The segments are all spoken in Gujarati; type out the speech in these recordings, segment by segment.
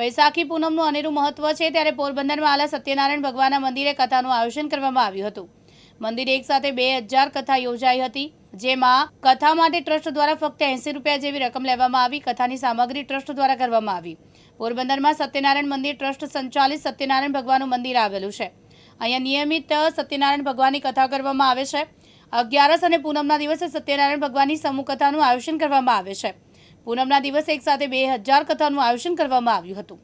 વૈશાખી પૂનમનું અનેરું મહત્વ છે ત્યારે પોરબંદરમાં આલા સત્યનારાયણ ભગવાનના મંદિરે કથાનું આયોજન કરવામાં આવ્યું હતું. મંદિરે એક સાથે બે હજાર કથા યોજાઈ હતી, જેમાં કથા માટે ટ્રસ્ટ દ્વારા ફક્ત એંસી રૂપિયા જેવી રકમ લેવામાં આવી, કથાની સામગ્રી ટ્રસ્ટ દ્વારા કરવામાં આવી. પોરબંદરમાં સત્યનારાયણ મંદિર ટ્રસ્ટ સંચાલિત સત્યનારાયણ ભગવાનનું મંદિર આવેલું છે. અહીંયા નિયમિત સત્યનારાયણ ભગવાનની કથા કરવામાં આવે છે. અગિયારસ અને પૂનમના દિવસે સત્યનારાયણ ભગવાનની સમૂહ કથાનું આયોજન કરવામાં આવે છે. પૂનમના દિવસે એક સાથે બે હજાર કથાનું આયોજન કરવામાં આવ્યું હતું.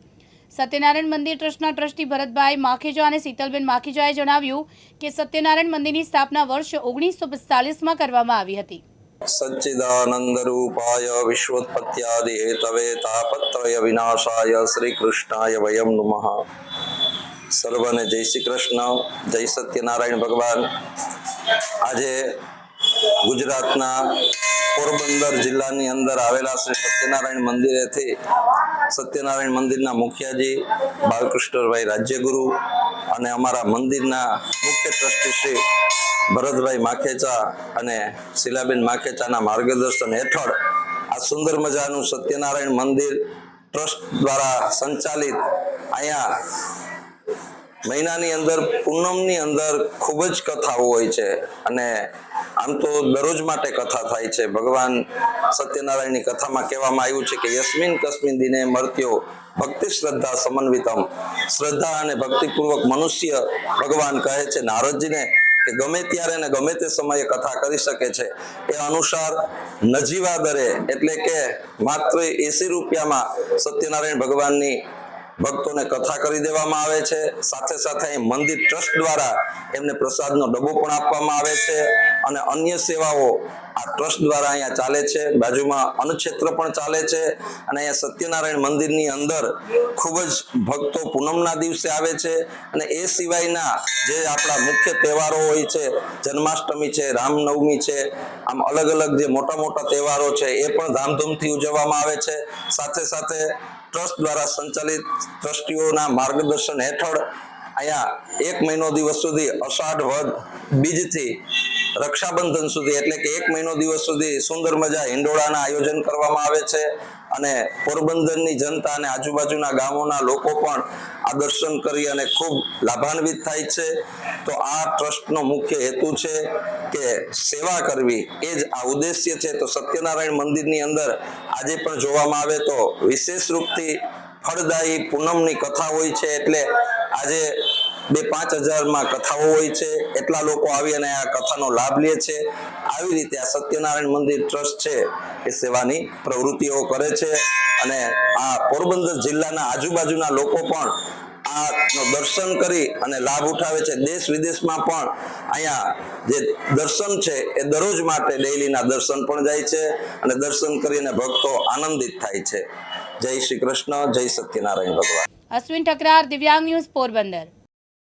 સત્યનારાયણ મંદિર ટ્રસ્ટના ટ્રસ્ટી ભરતભાઈ માખીજા અને શીતલબેન માખીજાએ જણાવ્યું કે સત્યનારાયણ મંદિરની સ્થાપના વર્ષ ઓગણીસો પિસ્તાલીસમાં કરવામાં આવી હતી. સચ્ચિદાનંદરૂપાય વિશ્વોત્પત્યાદિ હેતવે તાપત્રય વિનાશાય શ્રી કૃષ્ણાય વયમ નમઃ. સર્વને જય શ્રી કૃષ્ણ, જય સત્યનારાયણ ભગવાન. આજે ગુજરાતના પોરબંદર જિલ્લાની અંદર આવેલા શ્રી સત્યનારાયણ મંદિરેથી સત્યનારાયણ મંદિરના મુખિયાજી બાલકૃષ્ણભાઈ રાજ્યગુરુ અને અમારા મંદિરના મુખ્ય ટ્રસ્ટી શ્રી ભરતભાઈ માખેચા અને શિલાબેન માખેચાના માર્ગદર્શન હેઠળ આ સુંદર મજાનું સત્યનારાયણ મંદિર ટ્રસ્ટ દ્વારા સંચાલિત અહીંયા મહિનાની અંદર પૂનમની અંદર ખૂબ જ કથાઓ હોય છે અને આમ તો દરરોજ માટે કથા થાય છે. ભગવાન સત્યનારાયણની કથામાં કહેવામાં આવ્યું છે કે યસ્મિન કસ્મિન દિને મર્ત્યો ભક્તિ શ્રદ્ધા સમન્વિતમ. શ્રદ્ધા અને ભક્તિપૂર્વક મનુષ્ય ભગવાન કહે છે નારદજીને કે ગમે ત્યારે ને ગમે તે સમયે કથા કરી શકે છે. એ અનુસાર નજીવા દરે એટલે કે માત્ર એસી રૂપિયામાં સત્યનારાયણ ભગવાનની ભક્તોને કથા કરી દેવામાં આવે છે. સાથે સાથે મંદિર ટ્રસ્ટ દ્વારા એમને પ્રસાદનો ડબ્બો પણ આપવામાં આવે છે. અને અન્ય સેવાઓ આ ટ્રસ્ટ દ્વારા અહીંયા ચાલે છે. બાજુમાં અન્નક્ષેત્ર પણ ચાલે છે અને અહીંયા સત્યનારાયણ મંદિરની અંદર ખૂબ જ ભક્તો પૂનમના દિવસે આવે છે અને એ સિવાયના જે આપણા મુખ્ય તહેવારો હોય છે, જન્માષ્ટમી છે, રામનવમી છે, આમ અલગ અલગ જે મોટા મોટા તહેવારો છે એ પણ ધામધૂમથી ઉજવવામાં આવે છે. સાથે સાથે ટ્રસ્ટ દ્વારા સંચાલિત ટ્રસ્ટીઓના માર્ગદર્શન હેઠળ અહીંયા એક મહિનો દિવસ સુધી અષાઢ વધ બીજથી રક્ષાબંધન સુધી એટલે કે એક મહિનો દિવસ સુધી સુંદર મજા હિંડોળાના આયોજન કરવામાં આવે છે અને પોરબંદરની જનતા અને આજુબાજુના ગામોના લોકો પણ આ દર્શન કરી અને ખૂબ લાભાન્વિત થાય છે. તો આ ટ્રસ્ટનો મુખ્ય હેતુ છે કે સેવા કરવી. એ જ આ ઉદ્દેશ્ય છે. તો સત્યનારાયણ મંદિરની અંદર આજે પણ જોવામાં આવે તો વિશેષ રૂપથી ફળદાયી પૂનમની કથા હોય છે. એટલે આજે બે પાંચ હજારમાં કથાઓ હોય છે, એટલા લોકો આવી અને આ કથાનો લાભ લે છે. આવી રીતે આ સત્યનારાયણ મંદિર ટ્રસ્ટ છે એ સેવાની પ્રવૃત્તિઓ કરે છે અને આ પોરબંદર જિલ્લાના આજુબાજુના લોકો પણ આ નો દર્શન કરી અને લાભ ઉઠાવે છે. દેશ વિદેશમાં પણ અહીંયા જે દર્શન છે એ દરરોજ માટે ડેઈલીના દર્શન પણ જાય છે અને દર્શન કરીને ભક્તો આનંદિત થાય છે. જય શ્રી કૃષ્ણ, જય સત્યનારાયણ ભગવાન. અશ્વિન ઠકરાર, દિવ્યાંગ ન્યૂઝ પોરબંદર.